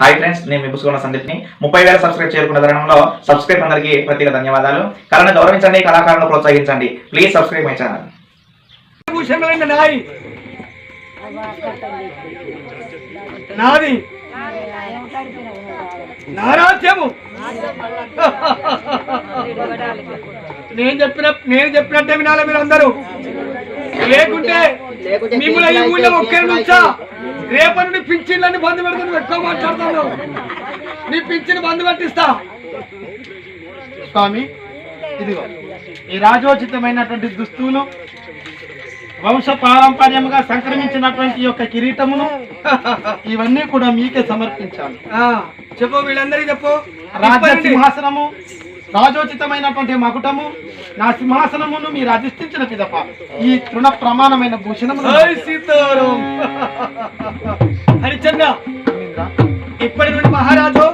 Hi friends నేను మీ పుసుకున్న సందీప్ని. ముప్పై వేల సబ్స్క్రైబ్ చేరుకున్న తరుణంలో సబ్స్క్రైబ్ అందరికీ ప్రత్యేక ధన్యవాదాలు. కళను గౌరవించండి కళాకారులను ప్రోత్సహించండి. ప్లీజ్ సబ్స్క్రైబ్ మై ఛానల్ నాది. నారాజ్యము నేను చెప్పిన నేను చెప్పినట్టే వినాలి మీరు అందరూ లేకుంటే మిమ్మల్ని ఈ ఊళ్ళో ఒక్కరి నుంచా రేపటి నుండి పింఛన్లన్నీ బంద్ పెడుతుంది ఎక్కువ మాట్లాడుతాను? నీ పింఛన్ బంద్ పట్టిస్తా. స్వామి ఇదిగో ఈ రాజోచితమైనటువంటి దుస్తులు వంశ పారంపర్యముగా సంక్రమించినటువంటి యొక్క కిరీటమును ఇవన్నీ కూడా మీకే సమర్పించాను చెప్పు వీళ్ళందరికీ చెప్పు. రాజ్య సింహాసనము రాజోచితమైనటువంటి మకుటము నా సింహాసనమును మీరు అధిష్ఠించిన పిదప. ఈ తృణ ప్రమాణమైన భూషణము హరిచంద్ర ఇప్పటి నుండి మహారాజు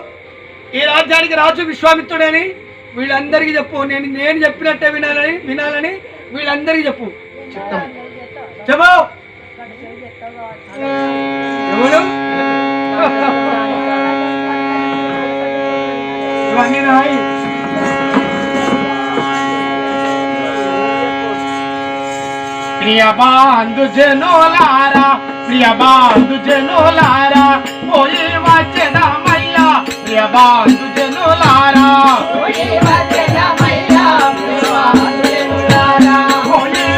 ఈ రాజ్యానికి రాజు విశ్వామిత్రుడని వీళ్ళందరికీ చెప్పు. నేను నేను చెప్పినట్టే వినాలని వినాలని వీళ్ళందరికీ చెప్పు. చెప్తాము చెప్పు. ఇవన్నీ ప్రియ బాంధు జనులారా ప్రియ బాంధు జనులారా పోయి వచ్చేదమయ్యా ప్రియ బాంధు జనులారా పోయి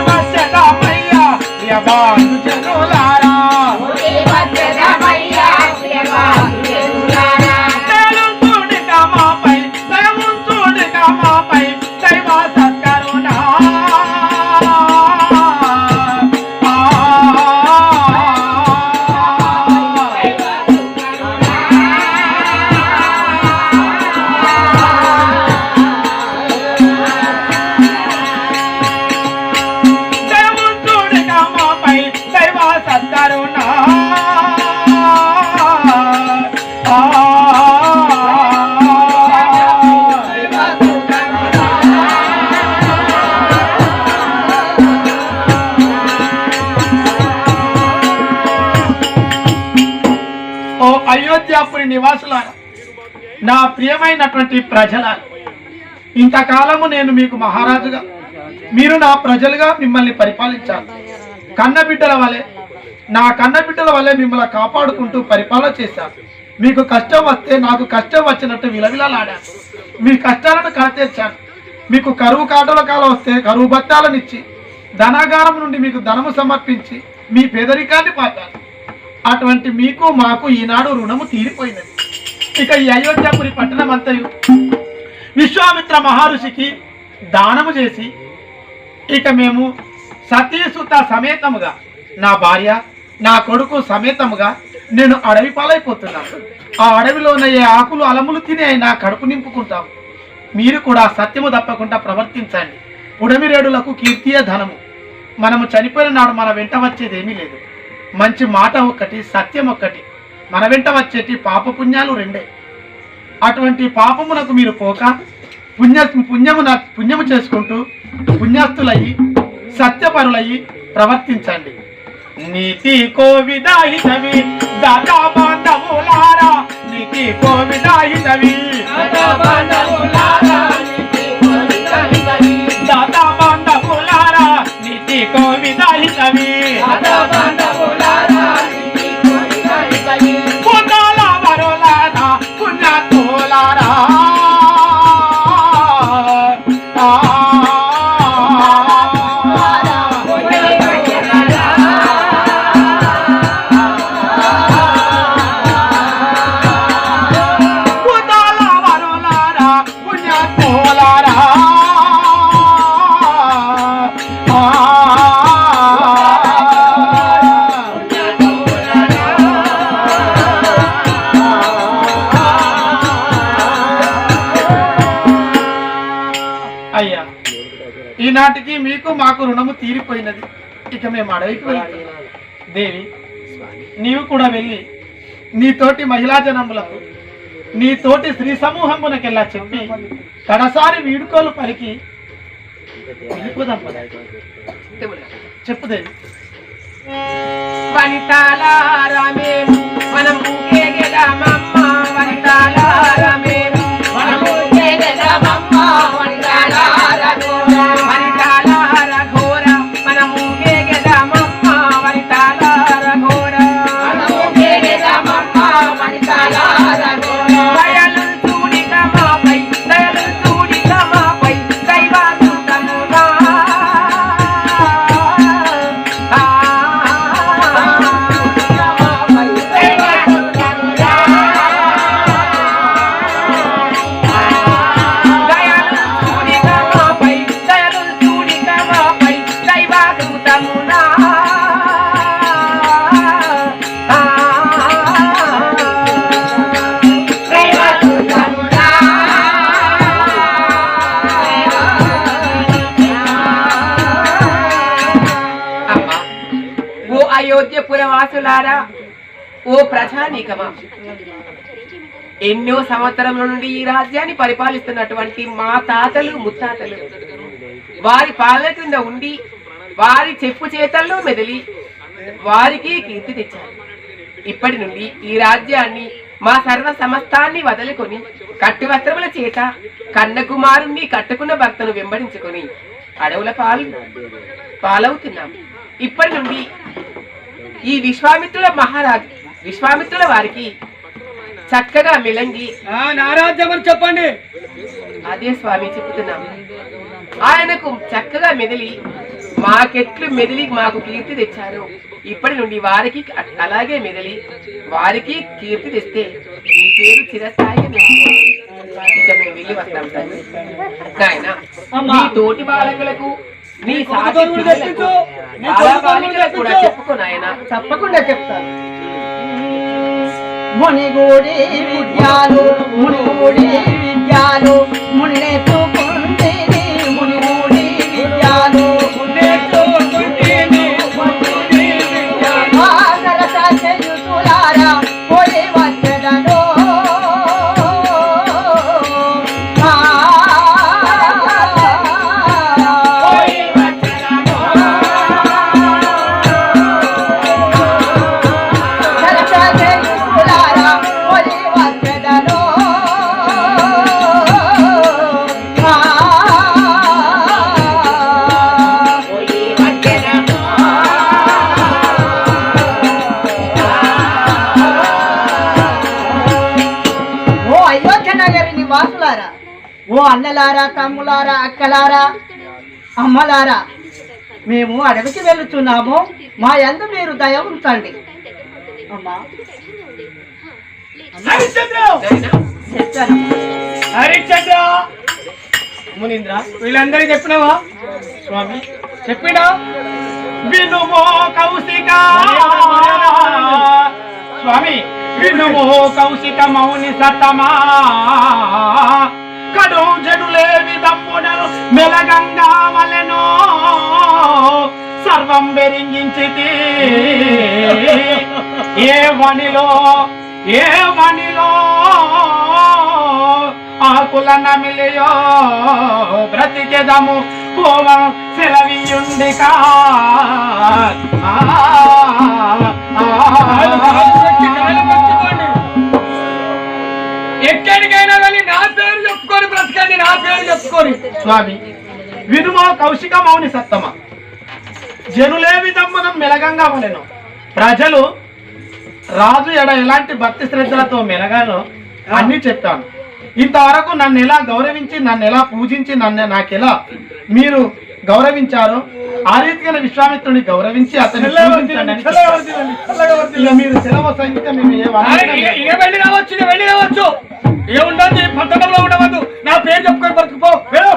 వచ్చేదమయ్యా ప్రియ బాంధు జనులారా. నా ప్రియమైనటువంటి ప్రజల ఇంతకాలము నేను మీకు మహారాజుగా మీరు నా ప్రజలుగా మిమ్మల్ని పరిపాలించాలి. కన్నబిడ్డల వలె నా కన్నబిడ్డల వలె మిమ్మల్ని కాపాడుకుంటూ పరిపాలన చేశాను మీకు కష్టం వస్తే నాకు కష్టం వచ్చినట్టు విలవిలలాడాను మీ కష్టాలను కడతీర్చాను మీకు కరువు కాటల కాలం వస్తే కరువు బత్తాలనిచ్చి ధనాగారం నుండి మీకు ధనము సమర్పించి మీ పేదరికాన్ని పాతాను అటువంటి మీకు మాకు ఈనాడు రుణము తీరిపోయినది. ఇక ఈ అయోధ్యపురి పట్టణం అంతయు విశ్వామిత్ర మహర్షికి దానము చేసి ఇక మేము సతీసుత సమేతముగా నా భార్య నా కొడుకు సమేతముగా నేను అడవి పాలైపోతున్నాను. ఆ అడవిలోనే ఏ ఆకులు అలములు తిని నా కడుపు నింపుకుంటాం మీరు కూడా సత్యము తప్పకుండా ప్రవర్తించండి. ఉడమిరేడులకు కీర్తియ ధనము. మనము చనిపోయిన నాడు మన వెంట వచ్చేది ఏమీ లేదు. మంచి మాట ఒక్కటి సత్యం ఒక్కటి. మన వెంట వచ్చేటి పాపపుణ్యాలు రెండే. అటువంటి పాపమునకు మీరు పోక పుణ్య పుణ్యము పుణ్యము చేసుకుంటూ పుణ్యస్తులయ్యి సత్యపరులయ్యి ప్రవర్తించండి. నీతి కోవిదాయితవి దాదా బాంధవులారా నీతి కోవిదాయితవి దాదా బాంధవులారా నీతి కోవిదాయితవి ఈనాటికి మీకు మాకు రుణము తీరిపోయినది. ఇక మేము అడవికి వెళ్తున్నాం దేవి నీవు కూడా వెళ్ళి నీతోటి మహిళా జనములకు నీతోటి స్త్రీ సమూహమునకెల్లా చెప్పి కడసారి వీడుకోలు పలికి వెళ్ళిపోదాం పద. చెప్పు దేవి. మనం ఊగేగెదమమ్మ నివాసులారా ఓ ప్రజానీకమా ఎన్నో సంవత్సరముల నుండి ఈ రాజ్యాన్ని పరిపాలిస్తున్నటువంటి మా తాతలు ముత్తాతలు. వారి పాలన క్రింద ఉండి వారి చెప్పు చేతల్లో మెదిలి వారికి కీర్తి తెచ్చారు. ఇప్పటి నుండి ఈ రాజ్యాన్ని మా సర్వ సమస్తాన్ని వదులుకొని కట్టువస్త్రముల చేత కన్న కుమారుణ్ణి కట్టుకున్న భర్తను వెంబడించుకొని అడవుల పాలు పాలవుతున్నాం. ఇప్పటి నుండి ఈ విశ్వామిత్రుల మహారాజు విశ్వామిత్రుల వారికి చక్కగా మిలంగి. చెప్పండి. అదే స్వామి చెప్తున్నాం ఆయనకు చక్కగా మెదిలి మాకెట్లు మెదిలి మాకు కీర్తి తెచ్చారు. ఇప్పటి నుండి వారికి అలాగే మెదిలి వారికి కీర్తి తెస్తే మీ పేరు చిరస్థాయిగా నిలిచిపోతుంది. ఇక మేము వెళ్ళి వస్తాం తండ్రి నాయన నీ తోటి బాలకులకు నీ కూడా చెప్పుకో నాయన తప్పకుండా చెప్తాను. మునిగూడి విద్యాలు మునిగూడి విద్యాలు మునిగూడి విద్యాలు. అన్నలారా తమ్ములారా అక్కలారా అమ్మలారా మేము అడవికి వెళుతున్నాము. మా యందు మీరు దయ ఉంచండి. అమ్మా. మునీంద్ర వీళ్ళందరికీ చెప్పినావా? స్వామి. చెప్పినా? వినుమో కౌశిక! స్వామి వినుమో కౌశిక మౌని సతమా. కడు జడులేవి విధంబునను మెలగంగా వలెనో సర్వం బెరింగించితి. ఏ వనిలో ఏ వనిలో ఆకుల నమిలియో బ్రతికెదము పోవం సెలవియుండికా ఎక్కడికైనా వెళ్ళి నా పేరు చెప్పుకొని బ్రతకండి నా పేరు చెప్పుకొని. స్వామి వినుమో కౌశిక మౌని సత్తమ. జనులే విధమ్మనం మెలగంగా ఉండెను ప్రజలు రాజు ఎడ ఎలాంటి భక్తి శ్రద్ధలతో మెలగాలో అన్ని చెప్పాను ఇంతవరకు నన్ను ఎలా గౌరవించి నన్ను ఎలా పూజించి నన్ను నాకెలా మీరు గౌరవించారో ఆ రీతిగా విశ్వామిత్రుని గౌరవించి అతని మీరు సెలవు సంగీతం ఏముండదు ఈ పట్టణంలో ఉండవద్దు. నా పేరు చెప్పుకొని బతుకుపో. వెళ్ళు.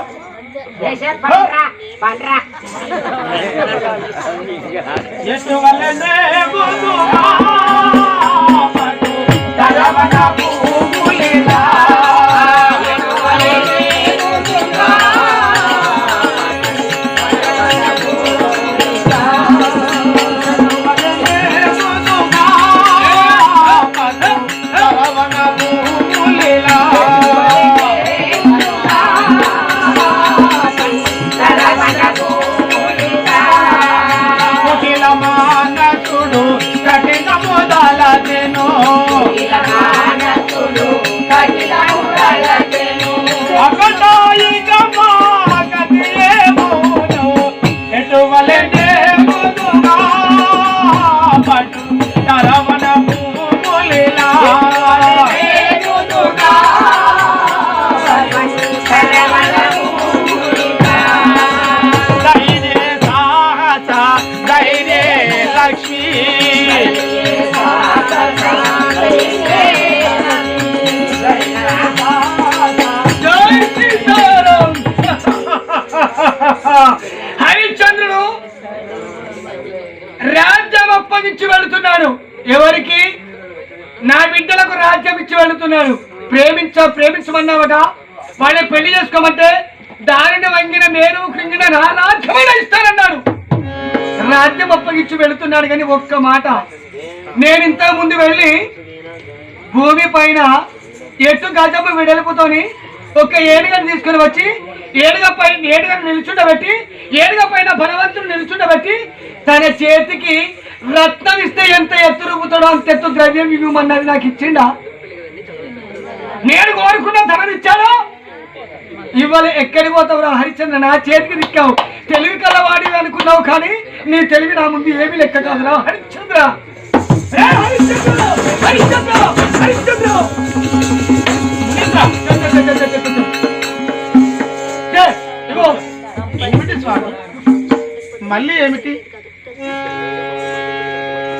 ఎవరికి? నా బిడ్డలకు రాజ్యం ఇచ్చి వెళుతున్నాడు ప్రేమించ ప్రేమించమన్నావట? వాళ్ళని పెళ్ళి చేసుకోమంటే దానిని వంగిన నేను కృంగిన నా రాజ్యమైన ఇస్తానన్నాడు. రాజ్యం అప్పగించి వెళుతున్నాడు కానీ ఒక్క మాట. నేను ఇంత ముందు వెళ్ళి భూమి పైన ఎటు గజము వెడల్పుతోని ఒక ఏడుగను తీసుకుని వచ్చి ఏనుగ పైన ఏడుగను నిల్చుండబెట్టి ఏనుగ పైన బలవంతుడు నిల్చుండబెట్టి తన చేతికి రత్నం ఇస్తే ఎంత ఎత్తురుగుతాడో అంత ఎత్తు ద్రవ్యం ఇవ్వమన్నది నాకు ఇచ్చిండా? నేను కోరుకున్న ధనం ఇచ్చాను ఇవాళ ఎక్కడికి పోతావురా హరిచంద్ర నా చేతికి దిక్కావు. తెలివి కలవాడివి అనుకున్నావు కానీ నీ తెలివి నా ముందు ఏమీ లెక్క కాదురా హరిశ్చంద్ర. హరిశ్చంద్ర! ఇగో, మళ్ళీ ఏమిటి?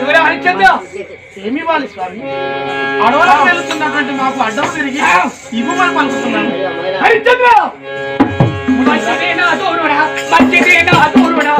ఎవరా హరిశ్చంద్ర ఏమి ఇవ్వాలి స్వామి? అడవులకు వెళ్తున్నటువంటి మాకు అడ్డం తిరిగి ఇవ్వమని పలుకుతున్నాను. హరిశ్చంద్ర మంచిదే నా తోరుడా మంచిదే నా తోరుడా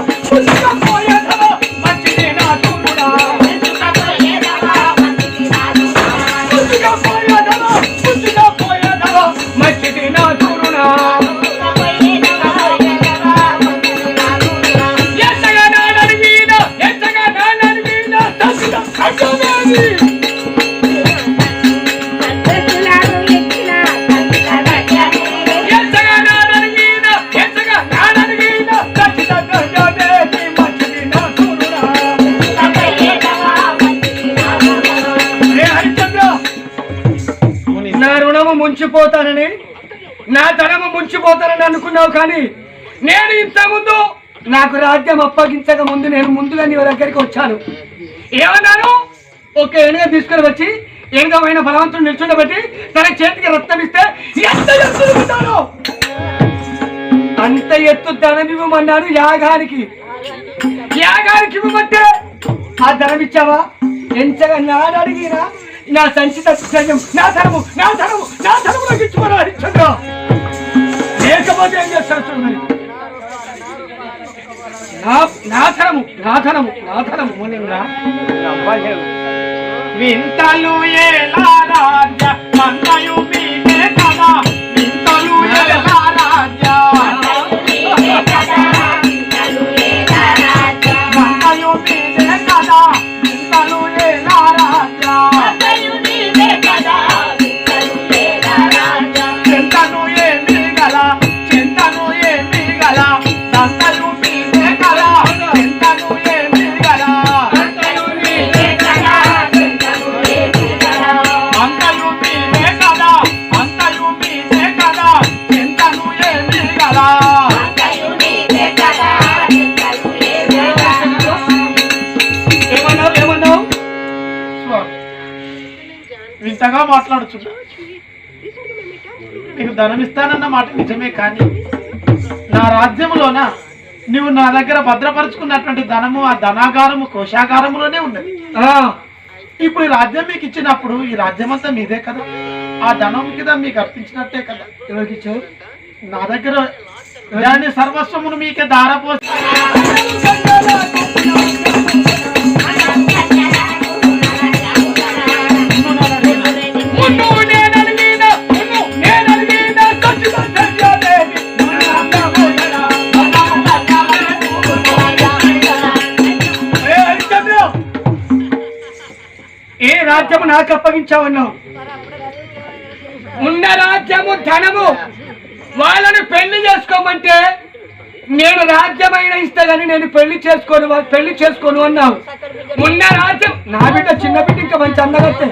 అనుకున్నావు కానీ నేను ఇంతకుముందు నాకు రాజ్యం అప్పగించక ముందు నేను ముందుగా నీ దగ్గరికి వచ్చాను. ఏమన్నాను? ఒక ఏనుగ తీసుకుని వచ్చి ఏనుగమైన బలవంతుడు నిల్చుండబట్టి తన చేతికి రక్తం ఇస్తే ఎంత ఎత్తు అంత ఎత్తు ధనం ఇవ్వమన్నాను యాగానికి. యాగానికి ఇవ్వమంటే ఆ ధనం ఇచ్చావా? ఎంతగా నాడు అడిగినా నా సంచిత సైన్యం నా ధనము నా ధనము నా ధనము నాకు ఇచ్చుకోరా లేకపోతే ఏం చేస్తారు చూడు మరి? నా నా ధనము నా ధనము నా ధనము మునింద్రా వింతలు ఏలా రాజ్య మన్నయు మీదే ఏమన్నావు ఏమన్నావు? స్వామి వింతగా మాట్లాడుచున్నా నీకు ధనం ఇస్తానన్న మాట నిజమే కానీ నా రాజ్యములోన నువ్వు నా దగ్గర భద్రపరుచుకున్నటువంటి ధనము ఆ ధనాగారము కోశాగారములోనే ఉన్నది. ఇప్పుడు ఈ రాజ్యం మీకు ఇచ్చినప్పుడు ఈ రాజ్యం అంతా మీదే కదా. ఆ ధనం కింద మీకు అర్పించినట్టే కదా. ఎవరికి నా దగ్గర దాని సర్వస్వమును మీకే దారపోసి ఏ రాజ్యము నాకు అప్పగించావన్నావు ఉన్న రాజ్యము ధనము వాళ్ళని పెళ్ళి చేసుకోమంటే నేను రాజ్యమైన ఇస్తా గానీ నేను పెళ్ళి చేసుకోను పెళ్ళి చేసుకోను అన్నావు. ఉన్న రాజ్యం నా బిడ్డ చిన్న బిడ్డ ఇంకా మంచి అందగత్తే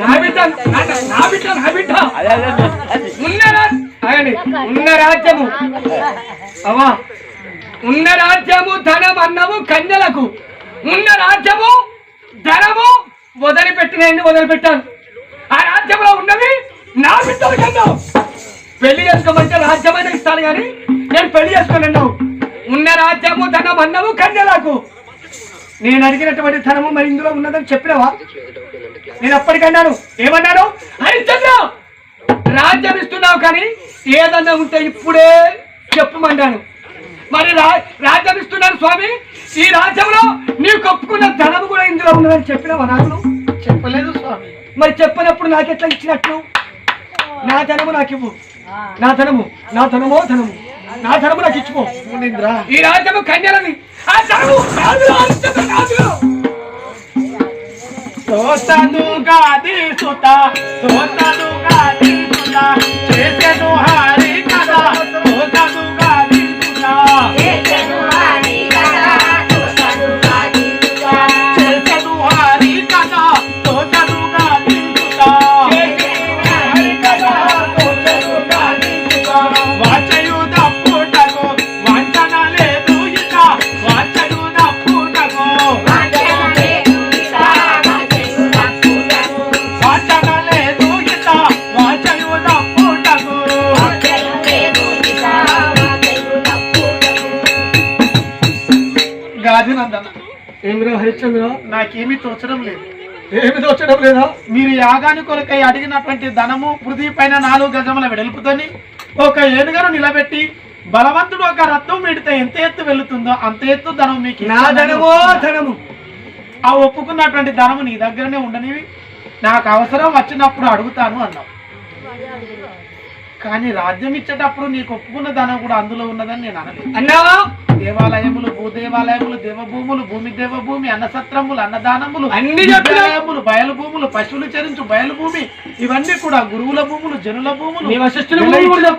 నా బిడ్డ నా- బిడ్డ నా బిడ్డ. ఉన్న. ఉన్న రాజ్యము. అవా ఉన్న రాజ్యము ధనం అన్నము కన్యలకు. ఉన్న రాజ్యము ధనము వదిలిపెట్టిన వదిలిపెట్టాను? ఆ రాజ్యంలో ఉన్నవి నా బిడ్డలు కన్నావు పెళ్ళి చేసుకోమంటే రాజ్యమైన ఇస్తాను కానీ నేను పెళ్ళి చేసుకొని అన్నావు ఉన్న రాజ్యము ధనం అన్నము కన్యలకు. నేను అడిగినటువంటి ధనము మరి ఇందులో ఉన్నదని చెప్పినావా? నేను అప్పటికన్నాను. ఏమన్నాను? హరిశ్చంద్ర రాజ్యం ఇస్తున్నావు కానీ ఏదన్నా ఉంటే ఇప్పుడే చెప్పమన్నాను. మరి రాజ్యం ఇస్తున్నాను స్వామి ఈ రాజ్యంలో నీకు ఒప్పుకున్న ధనము కూడా ఇందులో ఉన్నదని చెప్పినావా నాకు? చెప్పలేదు స్వామి. మరి చెప్పినప్పుడు నాకెట్లా ఇచ్చినట్లు నా ధనము నాకు ఇవ్వు నా ధనము నా ధనమో ధనము. నా ధనము నాకు ఇచ్చిపో ఈ రాజ్యము కన్యలని ఆ ధనము సుత చేసెను హరిశ్చంద్ర నాకేమీ తోచడం లేదు. ఏమి తోచడం లేదా? మీరు యాగాని కొరకై అడిగినటువంటి ధనము పృథ్వీ పైన నాలుగు గజముల వెడల్పుతోని ఒక ఏనుగను నిలబెట్టి బలవంతుడు ఒక రత్నం పెడితే ఎంత ఎత్తు వెళుతుందో అంత ఎత్తు ధనం మీకు నా ధనమో ధనము? ఆ ఒప్పుకున్నటువంటి ధనము నీ దగ్గరనే ఉండనివి. నాకు అవసరం వచ్చినప్పుడు అడుగుతాను అన్నావు. కానీ రాజ్యం ఇచ్చేటప్పుడు నీకు ఒప్పుకున్న ధనం కూడా అందులో ఉన్నదని నేను అనలేదు. అన్నావా? దేవాలయములు భూదేవాలయములు దేవభూములు భూమి దేవభూమి అన్నసత్రములు అన్నదానములు అన్ని విద్యాలయములు బయలు భూములు పశువులు చరించు బయలు భూమి ఇవన్నీ కూడా గురువుల భూములు జనుల భూములు వశిష్ఠుని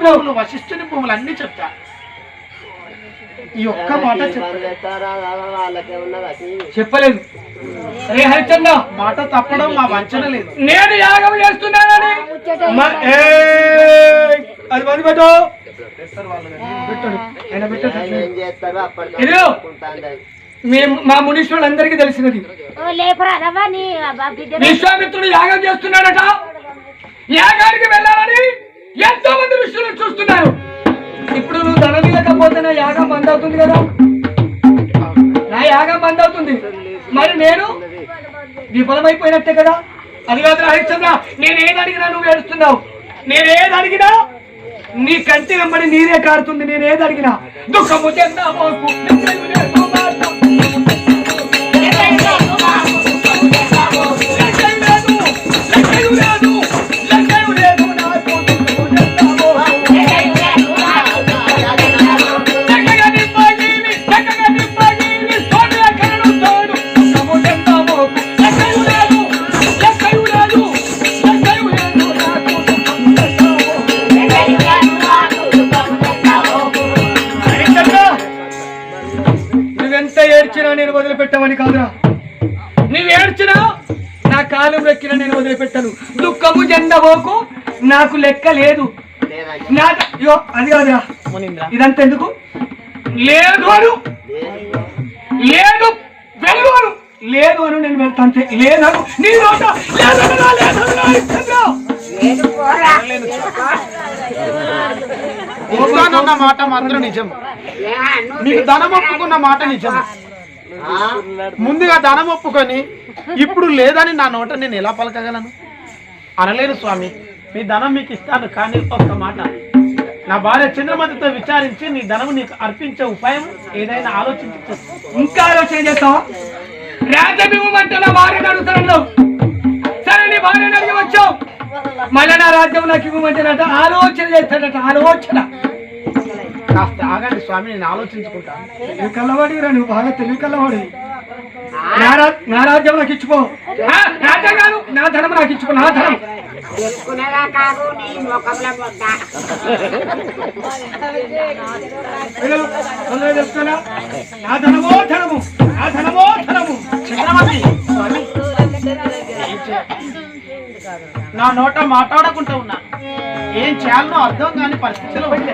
భూములు వశిష్ఠుని భూములు అన్ని చెప్తా. ఈ ఒక్క మాట చెప్పలేదు. చెప్పలేదు. రే హరిచంద్ర మాట తప్పడం మా వంచన లేదు. నేను యాగం చేస్తున్నానని! అది మంది పెట్టు. మా మునీశ్వరులందరికీ తెలిసినది. విశ్వామిత్రుడు యాగం చేస్తున్నాడట. యాగానికి వెళ్ళాలని ఎంతో మంది ఋషులు చూస్తున్నారు. ఇప్పుడు నువ్వు ధనం ఇవ్వకపోతే నా యాగం బంద్ అవుతుంది కదా? నా యాగం బంద్ అవుతుంది. మరి నేను విఫలమైపోయినట్టే కదా? అది కాదు హరిశ్చంద్ర నేను అడిగినా నువ్వు ఏడుస్తున్నావు. నేనేది అడిగినా నీ కంటి వెంబడి నీరే కారుతుంది. నేనేది అడిగినా దుఃఖము చెందామోకు లెక్క లేదు అది కాదురా. ఇదంతా ఎందుకు? లేదు అను. లేదు వెళ్ళు అను లేదు అను నేను వెళ్తా అంతే. లేదను నీ నోట. ఒప్పుకున్న మాట మాత్రం నిజం. మీకు ధనం ఒప్పుకున్న మాట నిజం. ముందుగా ధనం ఒప్పుకొని ఇప్పుడు లేదని నా నోట నేను ఎలా పలకగలను? అనలేను స్వామి. మీ ధనం మీకు ఇస్తాను కానీ ఒక్క మాట. నా భార్య చంద్రమతితో విచారించి నీ ధనం నీకు అర్పించే ఉపాయం ఏదైనా ఆలోచించి. ఇంకా ఆలోచన చేస్తావా? రాజ్యం అంటే నా భార్యను సరే నీ భార్యను అడిగి వచ్చావు మళ్ళీ నా రాజ్యం నాకు ఆలోచన చేస్తాడట ఆలోచన. కాస్త ఆగండి స్వామి నేను ఆలోచించుకుంటాను తెలివి కల్లవాడిరా నువ్వు బాగా తెలివి కల్లవాడి నా రా- నా రాజ్యం నాకు ఇచ్చిపో. కాదు నా ధనం నాకు ఇచ్చిపో నా ధనం. తెలుసుకునేదా కాదు నీ ముఖంలో ముద్ద. నా ధనమో ధనము నా ధనమో ధనము నా నోట మాట్లాడకుండా ఉన్నా. ఏం చేయాలనో అర్థం కాని పరిస్థితిలో ఉన్నా.